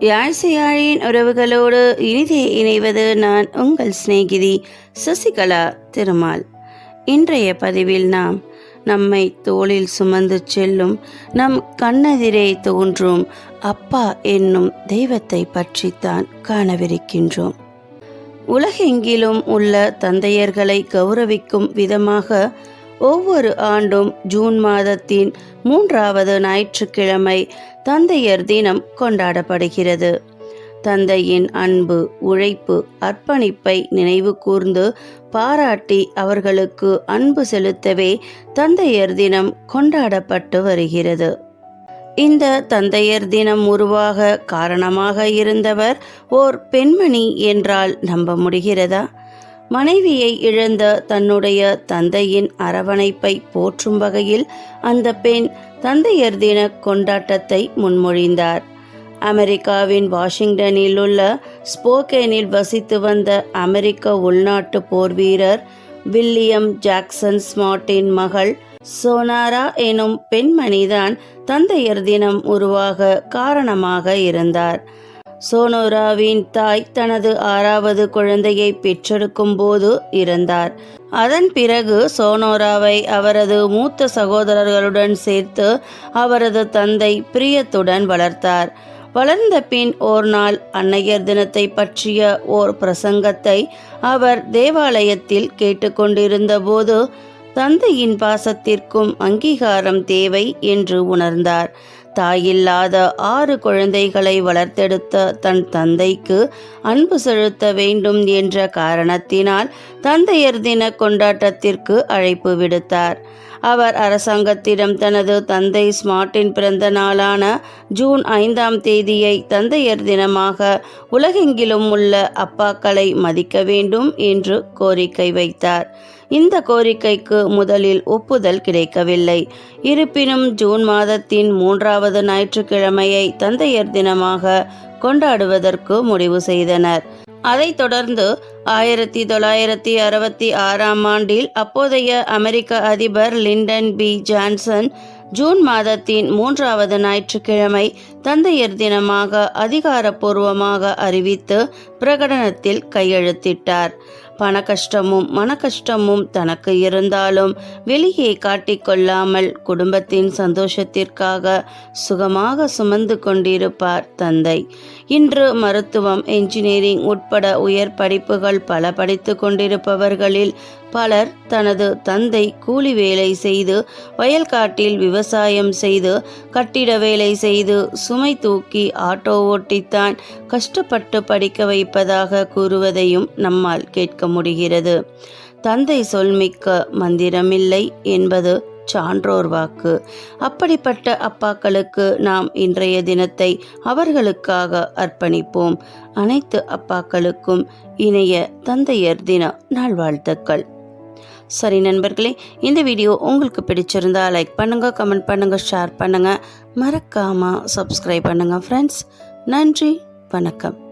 யாழ்சையாழின் உறவுகளோடு இனிதே இணைவது நான் உங்கள் சிநேகிதி சசிகலா திருமால். இன்றைய பதிவில் நாம் நம்மை தோளில் சுமந்து செல்லும் நம் கண்ணெதிரே தோன்றும் அப்பா என்னும் தெய்வத்தை பற்றித்தான் காணவிருக்கின்றோம். உலகெங்கிலும் உள்ள தந்தையர்களை கௌரவிக்கும் விதமாக ஒவ்வொரு ஆண்டும் ஜூன் மாதத்தின் மூன்றாவது ஞாயிற்றுக்கிழமை தந்தையர் தினம் கொண்டாடப்படுகிறது. தந்தையின் அன்பு உழைப்பு அர்ப்பணிப்பை நினைவு கூர்ந்து பாராட்டி அவர்களுக்கு அன்பு செலுத்தவே தந்தையர் தினம் கொண்டாடப்பட்டு வருகிறது. இந்த தந்தையர் தினம் உருவாக காரணமாக இருந்தவர் ஓர் பெண்மணி என்றால் நம்ப முடிகிறதா? மனைவியை இழந்த தன்னுடைய தந்தையின் அரவணைப்பை போற்றும் வகையில் அந்த பெண் தந்தையர் தின கொண்டாட்டத்தை முன்மொழிந்தார். அமெரிக்காவின் வாஷிங்டனில் உள்ள ஸ்போக்கேனில் வசித்து வந்த அமெரிக்க உள்நாட்டு போர் வீரர் வில்லியம் ஜாக்சன் ஸ்மார்ட்டின் மகள் சோனாரா எனும் பெண்மணிதான் தந்தையர் தினம் உருவாக காரணமாக இருந்தார். சோனோராவின் தாய் தனது ஆறாவது குழந்தையை பெற்றெடுக்கும் போது இறந்தார். அதன் பிறகு சோனோராவை அவரது மூத்த சகோதரர்களுடன் சேர்த்து அவரது தந்தை பிரியத்துடன் வளர்த்தார். வளர்ந்த பின் ஓர் நாள் அன்னையர் தினத்தை பற்றிய ஓர் பிரசங்கத்தை அவர் தேவாலயத்தில் கேட்டுக்கொண்டிருந்த போது தந்தையின் பாசத்திற்கும் அங்கீகாரம் தேவை என்று உணர்ந்தார். தாயில்லாத ஆறு குழந்தைகளை வளர்த்தெடுத்த தன் தந்தைக்கு அன்பு செலுத்த வேண்டும் என்ற காரணத்தினால் தந்தையர் தின கொண்டாட்டத்திற்கு அழைப்பு விடுத்தார். அவர் அரசாங்கத்திடம் தனது தந்தை ஸ்மார்ட்டின் பிறந்த நாளான ஜூன் ஐந்தாம் தேதியை தந்தையர் தினமாக உலகெங்கிலும் உள்ள அப்பாக்களை மதிக்க வேண்டும் என்று கோரிக்கை வைத்தார். இந்த கோரிக்கைக்கு முதலில் ஒப்புதல் கிடைக்கவில்லை. இருப்பினும் ஜூன் மாதத்தின் மூன்றாவது ஞாயிற்றுக்கிழமையை தந்தையர் தினமாக கொண்டாடுவதற்கு முடிவு செய்தனர். அதைத் தொடர்ந்து ஆயிரத்தி தொள்ளாயிரத்தி அறுபத்தி ஆறாம் ஆண்டில் அப்போதைய அமெரிக்க அதிபர் லிண்டன் பி. ஜான்சன் ஜூன் மாதத்தின் மூன்றாவது ஞாயிற்றுக்கிழமை தந்தையர் தினமாக அதிகாரப்பூர்வமாக அறிவித்து பிரகடனத்தில் கையெழுத்திட்டார். பண கஷ்டமும் மன கஷ்டமும் தனக்கு இருந்தாலும் வெளியே காட்டிக்கொள்ளாமல் குடும்பத்தின் சந்தோஷத்திற்காக சுகமாக சுமந்து கொண்டிருப்பார் தந்தை. இன்று மருத்துவம் என்ஜினியரிங் உட்பட உயர் படிப்புகள் பல படித்து கொண்டிருப்பவர்களில் பலர் தனது தந்தை கூலி வேலை செய்து வயல்காட்டில் விவசாயம் செய்து கட்டிட வேலை செய்து சுமை தூக்கி ஆட்டோ ஓட்டித்தான் கஷ்டப்பட்டு படிக்க வைப்பதாக கூறுவதையும் நம்மால் கேட்க முடிகிறது. தந்தை சொல்மிக்க மந்திரமில்லை என்பது சான்றோர் வாக்கு. அப்படிப்பட்ட அப்பாக்களுக்கு நாம் இன்றைய தினத்தை அவர்களுக்காக அர்ப்பணிப்போம். அனைத்து அப்பாக்களுக்கும் இணைய தந்தையர் தின நல்வாழ்த்துக்கள். சரி நண்பர்களே இந்த வீடியோ உங்களுக்கு பிடிச்சிருந்தா லைக் பண்ணுங்கள் கமெண்ட் பண்ணுங்கள் ஷேர் பண்ணுங்கள் மறக்காமல் சப்ஸ்கிரைப் பண்ணுங்கள் ஃப்ரெண்ட்ஸ் நன்றி வணக்கம்.